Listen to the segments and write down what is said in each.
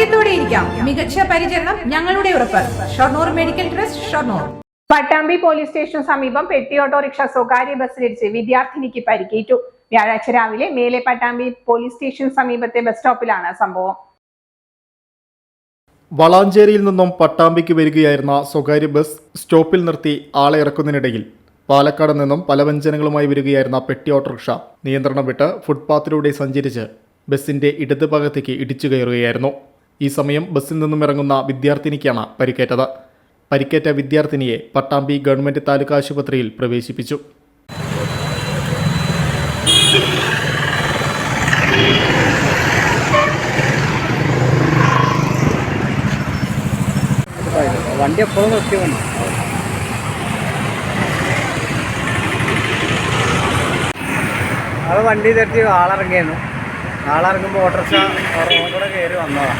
ആരോഗ്യത്തോടെ ഇരിക്കാം. മികച്ച പരിചരണം ഞങ്ങളുടെ ഉറപ്പ്. Shoranur medical trust Shoranur. Pattambi police സ്റ്റേഷന് സമീപം പെട്ടി ഓട്ടോറിക്ഷ സ്വകാര്യ ബസ്സിലിടിച്ച് വിദ്യാർത്ഥിനിക്ക് പരിക്കേറ്റു. വ്യാഴാഴ്ച രാവിലെ മേലെ പട്ടാമ്പി പോലീസ് സ്റ്റേഷൻ സമീപത്തെ ബസ് സ്റ്റോപ്പിലാണ് സംഭവം. വളാഞ്ചേരിയിൽ നിന്നും പട്ടാമ്പിക്ക് വരികയായിരുന്ന സ്വകാര്യ ബസ് സ്റ്റോപ്പിൽ നിർത്തി ആളെ ഇറക്കുന്നതിനിടയിൽ പാലക്കാട് നിന്നും പലവ്യഞ്ജനങ്ങളുമായി വരികയായിരുന്ന പെട്ടി ഓട്ടോറിക്ഷ നിയന്ത്രണം വിട്ട് ഫുട്പാത്തിലൂടെ സഞ്ചരിച്ച് ബസിന്റെ ഇടതുഭാഗത്തേക്ക് ഇടിച്ചു കയറുകയായിരുന്നു. ഈ സമയം ബസ്സിൽ നിന്നും ഇറങ്ങുന്ന വിദ്യാർത്ഥിനിക്കാണ് പരിക്കേറ്റത്. പരിക്കേറ്റ വിദ്യാർത്ഥിനിയെ പട്ടാമ്പി ഗവൺമെന്റ് താലൂക്ക് ആശുപത്രിയിൽ പ്രവേശിപ്പിച്ചു. വണ്ടി എപ്പോഴും നിർത്തി വന്നു. അത് വണ്ടി തരത്തി ആളിറങ്ങിയായിരുന്നു ആളിറങ്ങുമ്പോൾ ഓട്ടോറിക്ഷ റോഡ് കൂടെ കയറി വന്നതാണ്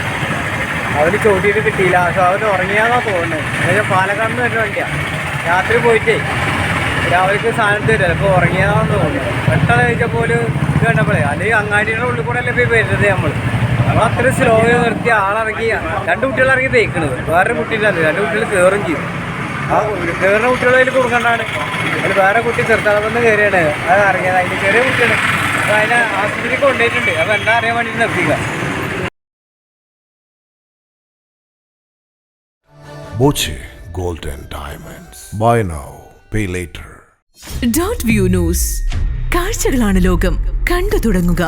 അവന് ചവിട്ടിയിട്ട് കിട്ടിയില്ല. പക്ഷെ അവൻ ഉറങ്ങിയാന്നാ തോന്നുന്നത്. എന്നുവെച്ചാൽ പാലക്കാട് നിന്ന് വരുന്ന വണ്ടിയാണ് രാത്രി പോയിട്ടേ രാവിലേക്ക് സാധനം തരില്ല ഇപ്പോൾ ഉറങ്ങിയതാണെന്ന് തോന്നുന്നു. പെട്ടെന്ന് കഴിച്ചപ്പോൾ ഒരു ഇത് കണ്ടപ്പോഴേ അല്ലെങ്കിൽ അങ്ങാടിയുടെ ഉള്ളിൽ കൂടെ അല്ലേ പോയി വരുന്നത് നമ്മൾ നമ്മൾ അത്ര സ്ലോ നിർത്തി ആളിറങ്ങി രണ്ട് കുട്ടികൾ ഇറങ്ങി തേക്കണത്. വേറെ കുട്ടിയില്ലല്ലോ രണ്ട് കുട്ടികൾ കയറും ചെയ്തു ആ കയറുന്ന കുട്ടികളതിൽ കൊടുക്കണ്ടാണ് അതിൽ വേറെ കുട്ടി ചെറുതാണെന്ന് കയറിയാണ് അത് ഇറങ്ങിയത്. അതിന്റെ ചെറിയ കുട്ടിയാണ്. അപ്പോൾ അതിനെ ആശുപത്രിക്ക് കൊണ്ടുപോയിട്ടുണ്ട്. അപ്പോൾ എന്താ അറിയാൻ വേണ്ടിയിട്ട് നിർത്തിക്കുക and Diamonds. Buy now, pay later. Dot view news കാഴ്ചകളാണ് ലോകം. കണ്ടു തുടങ്ങുക.